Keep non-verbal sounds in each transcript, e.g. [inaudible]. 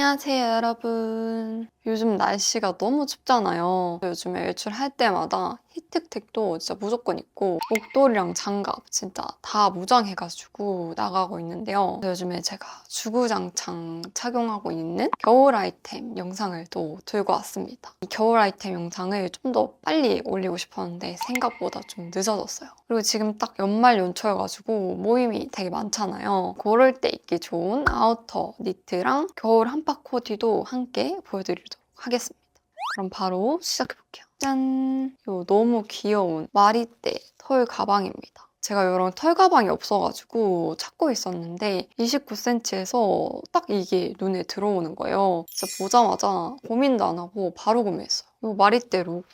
안녕하세요, 여러분. 요즘 날씨가 너무 춥잖아요. 요즘에 외출할 때마다 히트텍도 진짜 무조건 입고 목도리랑 장갑 진짜 다 무장해가지고 나가고 있는데요. 요즘에 제가 주구장창 착용하고 있는 겨울 아이템 영상을 또 들고 왔습니다. 이 겨울 아이템 영상을 좀 더 빨리 올리고 싶었는데 생각보다 좀 늦어졌어요. 그리고 지금 딱 연말 연초여가지고 모임이 되게 많잖아요. 그럴 때 입기 좋은 아우터 니트랑 겨울 한파 코디도 함께 보여드리도록 하겠습니다. 그럼 바로 시작해볼게요. 짠! 요 너무 귀여운 마리떼 털 가방입니다. 제가 이런 털 가방이 없어가지고 찾고 있었는데 29cm에서 딱 이게 눈에 들어오는 거예요. 진짜 보자마자 고민도 안 하고 바로 구매했어요. 이 마리떼 로고.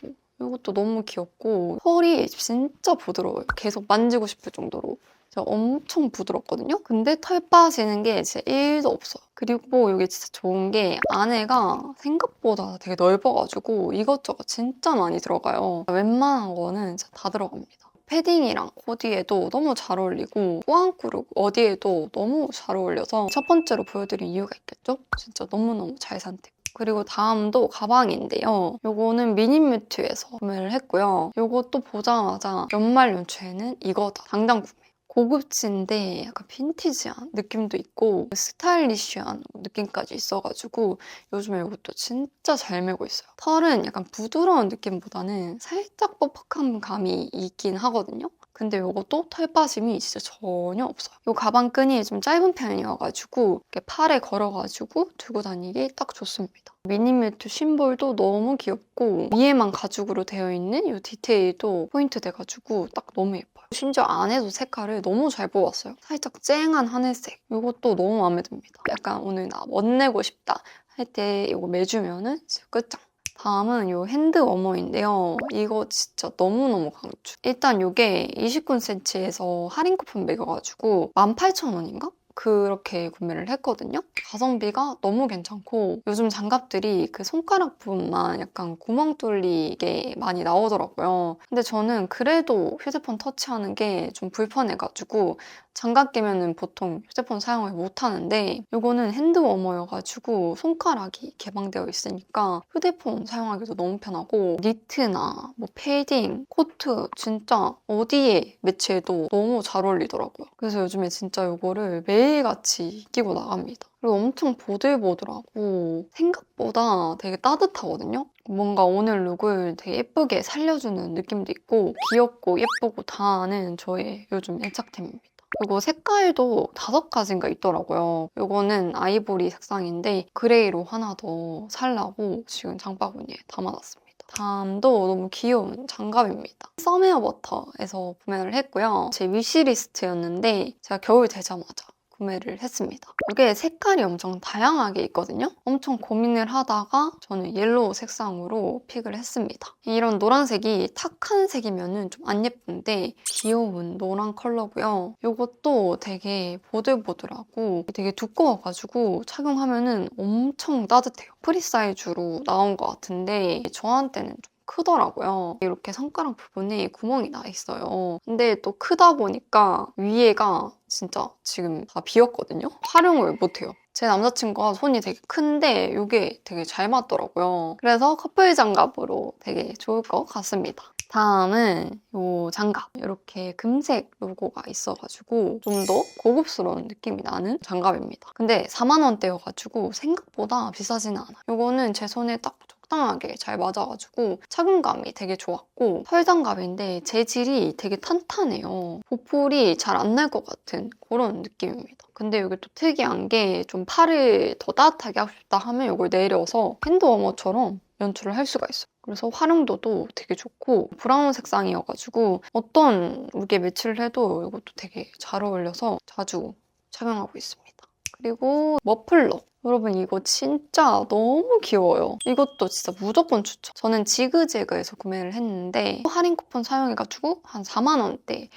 이것도 너무 귀엽고 털이 진짜 부드러워요. 계속 만지고 싶을 정도로. 엄청 부드럽거든요. 근데 털 빠지는 게 진짜 1도 없어요. 그리고 이게 진짜 좋은 게 안에가 생각보다 되게 넓어가지고 이것저것 진짜 많이 들어가요. 웬만한 거는 진짜 다 들어갑니다. 패딩이랑 코디에도 너무 잘 어울리고 꾸안꾸룩 어디에도 너무 잘 어울려서 첫 번째로 보여드린 이유가 있겠죠? 진짜 너무너무 잘 선택. 그리고 다음도 가방인데요. 요거는 미니뮤트에서 구매를 했고요. 요것도 보자마자 연말 연초에는 이거다. 당장 구매. 고급진데 약간 빈티지한 느낌도 있고 스타일리쉬한 느낌까지 있어가지고 요즘에 이것도 진짜 잘 메고 있어요. 털은 약간 부드러운 느낌보다는 살짝 뻑뻑한 감이 있긴 하거든요. 근데 이것도 털 빠짐이 진짜 전혀 없어요. 이 가방 끈이 좀 짧은 편이어가지고 팔에 걸어가지고 들고 다니기 딱 좋습니다. 미니뮤트 심볼도 너무 귀엽고 위에만 가죽으로 되어 있는 이 디테일도 포인트 돼가지고 딱 너무 예뻐요. 심지어 안에도 색깔을 너무 잘 뽑았어요. 살짝 쨍한 하늘색. 이것도 너무 마음에 듭니다. 약간 오늘 나 멋내고 싶다 할 때 이거 매주면은 끝장. 다음은 이 핸드 워머인데요. 이거 진짜 너무너무 강추. 일단 이게 29cm에서 할인 쿠폰 매겨가지고 18,000원인가? 그렇게 구매를 했거든요. 가성비가 너무 괜찮고 요즘 장갑들이 그 손가락 부분만 약간 구멍 뚫리게 많이 나오더라고요. 근데 저는 그래도 휴대폰 터치하는 게 좀 불편해가지고 장갑 끼면은 보통 휴대폰 사용을 못 하는데 이거는 핸드 워머여가지고 손가락이 개방되어 있으니까 휴대폰 사용하기도 너무 편하고 니트나 뭐 패딩, 코트 진짜 어디에 매치해도 너무 잘 어울리더라고요. 그래서 요즘에 진짜 이거를 매일같이 끼고 나갑니다. 그리고 엄청 보들보들하고 생각보다 되게 따뜻하거든요. 뭔가 오늘 룩을 되게 예쁘게 살려주는 느낌도 있고 귀엽고 예쁘고 다 아는 저의 요즘 애착템입니다. 그리고 색깔도 다섯 가지인가 있더라고요. 이거는 아이보리 색상인데 그레이로 하나 더 살라고 지금 장바구니에 담아놨습니다. 다음도 너무 귀여운 장갑입니다. 썸웨어 버터에서 구매를 했고요. 제 위시리스트였는데 제가 겨울 되자마자 구매를 했습니다. 이게 색깔이 엄청 다양하게 있거든요. 엄청 고민을 하다가 저는 옐로우 색상으로 픽을 했습니다. 이런 노란색이 탁한 색이면 좀 안 예쁜데 귀여운 노란 컬러고요. 이것도 되게 보들보들하고 되게 두꺼워가지고 착용하면 엄청 따뜻해요. 프리 사이즈로 나온 것 같은데 저한테는 좀 크더라고요. 이렇게 손가락 부분에 구멍이 나 있어요. 근데 또 크다 보니까 위에가 진짜 지금 다 비었거든요. 활용을 못해요. 제 남자친구가 손이 되게 큰데 이게 되게 잘 맞더라고요. 그래서 커플 장갑으로 되게 좋을 것 같습니다. 다음은 이 장갑 이렇게 금색 로고가 있어가지고 좀 더 고급스러운 느낌이 나는 장갑입니다. 근데 4만 원대여가지고 생각보다 비싸지는 않아요. 이거는 제 손에 딱 적당하게 잘 맞아가지고 착용감이 되게 좋았고 털장갑인데 재질이 되게 탄탄해요. 보풀이 잘 안 날 것 같은 그런 느낌입니다. 근데 이게 또 특이한 게 좀 팔을 더 따뜻하게 하고 싶다 하면 이걸 내려서 핸드워머처럼 연출을 할 수가 있어요. 그래서 활용도도 되게 좋고 브라운 색상이어가지고 어떤 룩에 매치를 해도 이것도 되게 잘 어울려서 자주 착용하고 있습니다. 그리고 머플러. 여러분 이거 진짜 너무 귀여워요. 이것도 진짜 무조건 추천. 저는 지그재그에서 구매를 했는데 할인 쿠폰 사용해가지고 한 4만 원대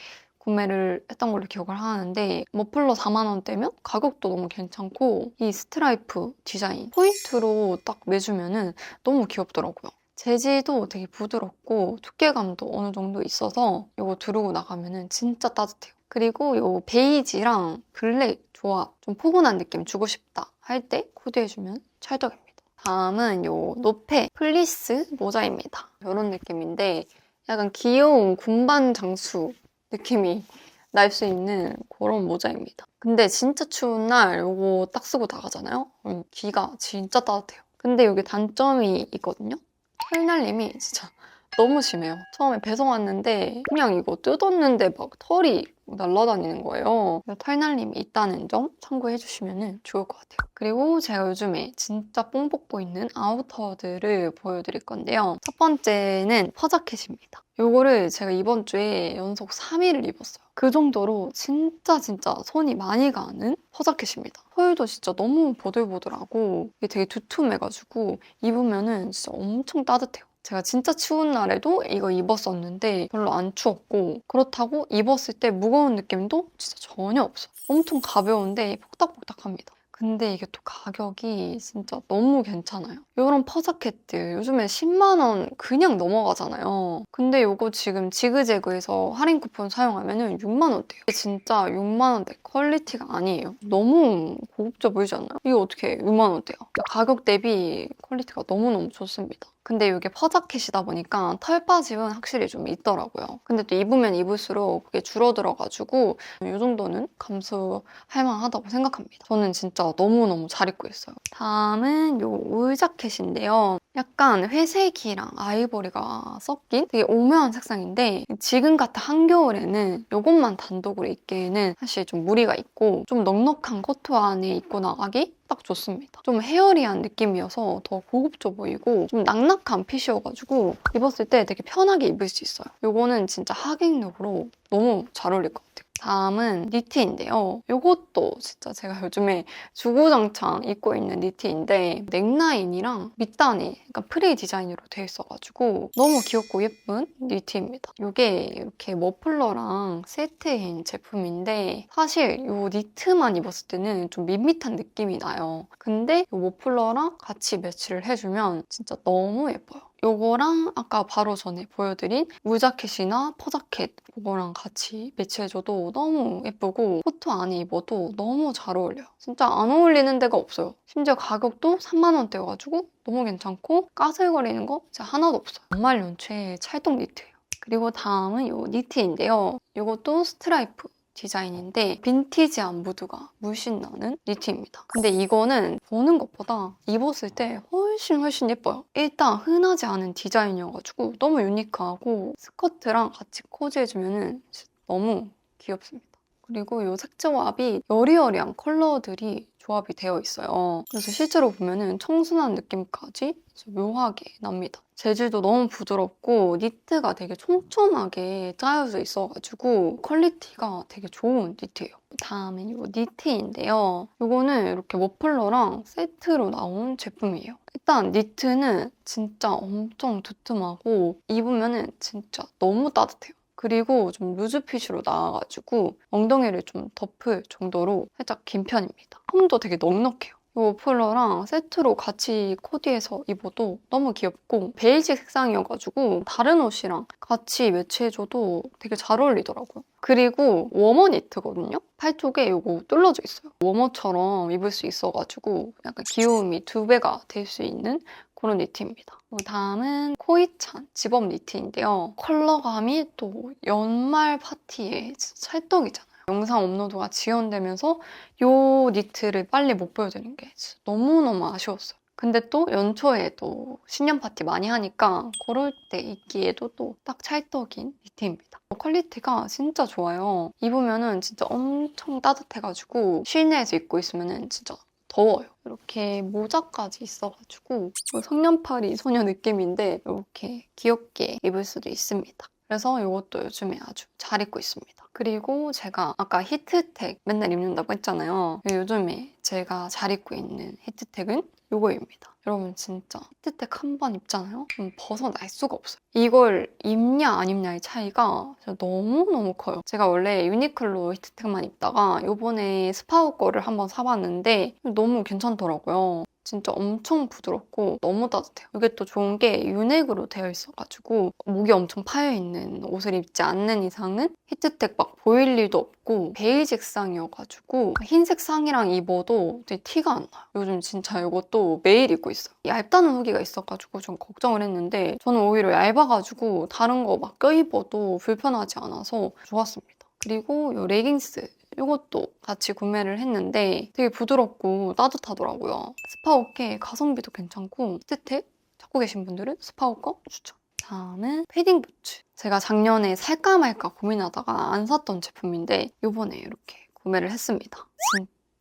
구매를 했던 걸로 기억을 하는데 머플러 4만 원대면 가격도 너무 괜찮고 이 스트라이프 디자인 포인트로 딱 매주면은 너무 귀엽더라고요. 재질도 되게 부드럽고 두께감도 어느 정도 있어서 이거 두르고 나가면은 진짜 따뜻해요. 그리고 이 베이지랑 블랙 조합 좀 포근한 느낌 주고 싶다 할 때 코디해주면 찰떡입니다. 다음은 요 노페 플리스 모자입니다. 이런 느낌인데 약간 귀여운 군반 장수 느낌이 날 수 있는 그런 모자입니다. 근데 진짜 추운 날 이거 딱 쓰고 나가잖아요? 그럼 귀가 진짜 따뜻해요. 근데 여기 단점이 있거든요? 털날림이 진짜 너무 심해요. 처음에 배송 왔는데 그냥 이거 뜯었는데 막 털이 날아다니는 거예요. 털날림이 있다는 점 참고해 주시면 좋을 것 같아요. 그리고 제가 요즘에 진짜 뽕 뽑고 있는 아우터들을 보여드릴 건데요. 첫 번째는 퍼자켓입니다. 요거를 제가 이번 주에 연속 3일을 입었어요. 그 정도로 진짜 진짜 손이 많이 가는 퍼자켓입니다. 폴도 진짜 너무 보들보들하고 이게 되게 두툼해가지고 입으면은 진짜 엄청 따뜻해요. 제가 진짜 추운 날에도 이거 입었었는데 별로 안 추웠고 그렇다고 입었을 때 무거운 느낌도 진짜 전혀 없어요. 엄청 가벼운데 폭닥폭닥합니다. 근데 이게 또 가격이 진짜 너무 괜찮아요. 이런 퍼자켓들 요즘에 10만 원 그냥 넘어가잖아요. 근데 이거 지금 지그재그에서 할인 쿠폰 사용하면 6만 원대예요. 진짜 6만 원대 퀄리티가 아니에요. 너무 고급져 보이지 않나요? 이게 어떻게 6만 원대야? 가격 대비 퀄리티가 너무너무 좋습니다. 근데 이게 퍼자켓이다 보니까 털 빠짐은 확실히 좀 있더라고요. 근데 또 입으면 입을수록 그게 줄어들어가지고 이 정도는 감수할 만하다고 생각합니다. 저는 진짜 너무너무 잘 입고 있어요. 다음은 이 울자켓인데요. 약간 회색이랑 아이보리가 섞인 되게 오묘한 색상인데 지금 같은 한겨울에는 이것만 단독으로 입기에는 사실 좀 무리가 있고 좀 넉넉한 코트 안에 입고 나가기 딱 좋습니다. 좀 헤어리한 느낌이어서 더 고급져 보이고 좀 낙낙한 핏이어가지고 입었을 때 되게 편하게 입을 수 있어요. 이거는 진짜 하객룩으로 너무 잘 어울릴 것 같아요. 다음은 니트인데요. 이것도 진짜 제가 [laughs] 요즘에 주구장창 입고 있는 니트인데 넥라인이랑 밑단이 약간 프리 디자인으로 되어 있어가지고 너무 귀엽고 예쁜 니트입니다. 이게 이렇게 머플러랑 세트인 제품인데 사실 이 니트만 입었을 때는 좀 밋밋한 느낌이 나요. 근데 이 머플러랑 같이 매치를 해주면 진짜 너무 예뻐요. 요거랑 아까 바로 전에 보여드린 울자켓이나 퍼자켓 그거랑 같이 매치해줘도 너무 예쁘고 코트 안에 입어도 너무 잘 어울려요. 진짜 안 어울리는 데가 없어요. 심지어 가격도 3만 원대여가지고 너무 괜찮고 까슬거리는 거 진짜 하나도 없어요. 연말 연초에 찰떡 니트예요. 그리고 다음은 요 니트인데요. 이것도 스트라이프 디자인인데 빈티지한 무드가 물씬 나는 니트입니다. 근데 이거는 보는 것보다 입었을 때 훨씬 훨씬 예뻐요. 일단 흔하지 않은 디자인이어가지고 너무 유니크하고 스커트랑 같이 코디해주면 너무 귀엽습니다. 그리고 이 색조합이 여리여리한 컬러들이 조합이 되어 있어요. 그래서 실제로 보면 청순한 느낌까지 묘하게 납니다. 재질도 너무 부드럽고 니트가 되게 촘촘하게 짜여져 있어가지고 퀄리티가 되게 좋은 니트예요. 다음에 이 니트인데요. 이거는 이렇게 머플러랑 세트로 나온 제품이에요. 일단 니트는 진짜 엄청 두툼하고 입으면 진짜 너무 따뜻해요. 그리고 좀 루즈핏으로 나와가지고 엉덩이를 좀 덮을 정도로 살짝 긴 편입니다. 홈도 되게 넉넉해요. 이 머플러랑 세트로 같이 코디해서 입어도 너무 귀엽고 베이지 색상이어가지고 다른 옷이랑 같이 매치해줘도 되게 잘 어울리더라고요. 그리고 워머 니트거든요? 팔 쪽에 이거 뚫려져 있어요. 워머처럼 입을 수 있어가지고 약간 귀여움이 두 배가 될 수 있는 그런 니트입니다. 다음은 코이찬 집업 니트인데요. 컬러감이 또 연말 파티에 찰떡이잖아요. 영상 업로드가 지연되면서 이 니트를 빨리 못 보여드린 게 너무너무 아쉬웠어요. 근데 또 연초에 또 신년 파티 많이 하니까 그럴 때 입기에도 또 딱 찰떡인 니트입니다. 퀄리티가 진짜 좋아요. 입으면은 진짜 엄청 따뜻해가지고 실내에서 입고 있으면은 진짜 더워요. 이렇게 모자까지 있어가지고 성년파리 소녀 느낌인데 이렇게 귀엽게 입을 수도 있습니다. 그래서 이것도 요즘에 아주 잘 입고 있습니다. 그리고 제가 아까 히트텍 맨날 입는다고 했잖아요. 요즘에 제가 잘 입고 있는 히트텍은 이거입니다. 여러분 진짜 히트텍 한 번 입잖아요? 그럼 벗어날 수가 없어요. 이걸 입냐 안 입냐의 차이가 너무너무 커요. 제가 원래 유니클로 히트텍만 입다가 이번에 스파우 거를 한번 사봤는데 너무 괜찮더라고요. 진짜 엄청 부드럽고 너무 따뜻해요. 이게 또 좋은 게 윤액으로 되어 있어가지고 목이 엄청 파여있는 옷을 입지 않는 이상은 히트텍 막 보일 일도 없고 베이직 상이어가지고 흰색 상이랑 입어도 되게 티가 안 나요. 요즘 진짜 이것도 매일 입고 있어요. 얇다는 후기가 있어가지고 좀 걱정을 했는데 저는 오히려 얇아가지고 다른 거 막 껴입어도 불편하지 않아서 좋았습니다. 그리고 이 레깅스 이것도 같이 구매를 했는데 되게 부드럽고 따뜻하더라고요. 스파오케 가성비도 괜찮고 히트텍 찾고 계신 분들은 스파오거 추천. 다음은 패딩 부츠. 제가 작년에 살까 말까 고민하다가 안 샀던 제품인데 이번에 이렇게 구매를 했습니다.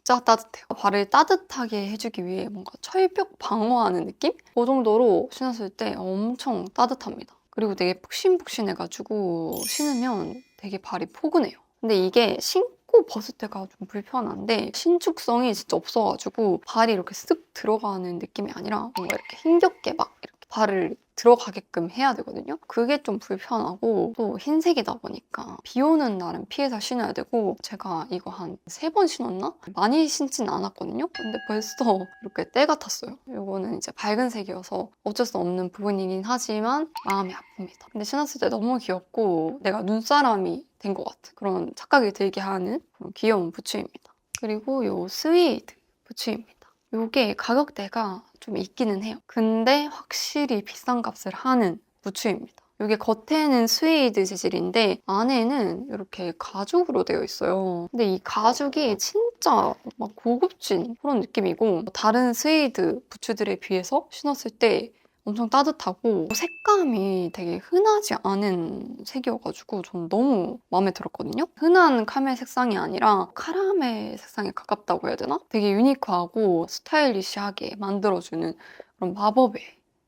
진짜 따뜻해요. 발을 따뜻하게 해주기 위해 뭔가 철벽 방어하는 느낌? 그 정도로 신었을 때 엄청 따뜻합니다. 그리고 되게 푹신푹신해가지고 신으면 되게 발이 포근해요. 근데 이게 신 고 벗을 때가 좀 불편한데 신축성이 진짜 없어가지고 발이 이렇게 쓱 들어가는 느낌이 아니라 뭔가 이렇게 힘겹게 막 이렇게 발을 들어가게끔 해야 되거든요. 그게 좀 불편하고 또 흰색이다 보니까 비 오는 날은 피해서 신어야 되고 제가 이거 한 세 번 신었나? 많이 신진 않았거든요. 근데 벌써 [laughs] 이렇게 때가 탔어요. 이거는 이제 밝은 색이어서 어쩔 수 없는 부분이긴 하지만 마음이 아픕니다. 근데 신었을 때 너무 귀엽고 내가 눈사람이 된 것 같은 그런 착각이 들게 하는 그런 귀여운 부츠입니다. 그리고 이 스웨이드 부츠입니다. 이게 가격대가 좀 있기는 해요. 근데 확실히 비싼 값을 하는 부츠입니다. 이게 겉에는 스웨이드 재질인데 안에는 이렇게 가죽으로 되어 있어요. 근데 이 가죽이 진짜 막 고급진 그런 느낌이고 다른 스웨이드 부츠들에 비해서 신었을 때 엄청 따뜻하고 색감이 되게 흔하지 않은 색이어가지고 전 너무 마음에 들었거든요. 흔한 카멜 색상이 아니라 카라멜 색상에 가깝다고 해야 되나? 되게 유니크하고 스타일리시하게 만들어주는 그런 마법의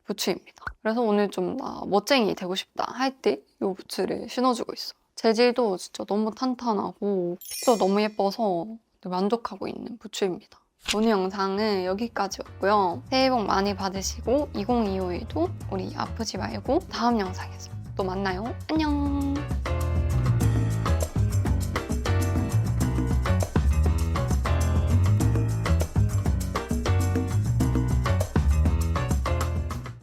부츠입니다. 그래서 오늘 좀 나 멋쟁이 되고 싶다 할 때 이 부츠를 신어주고 있어. 재질도 진짜 너무 탄탄하고 핏도 너무 예뻐서 만족하고 있는 부츠입니다. 오늘 영상은 여기까지 였고요. 새해 복 많이 받으시고 2025에도 우리 아프지 말고 다음 영상에서 또 만나요. 안녕!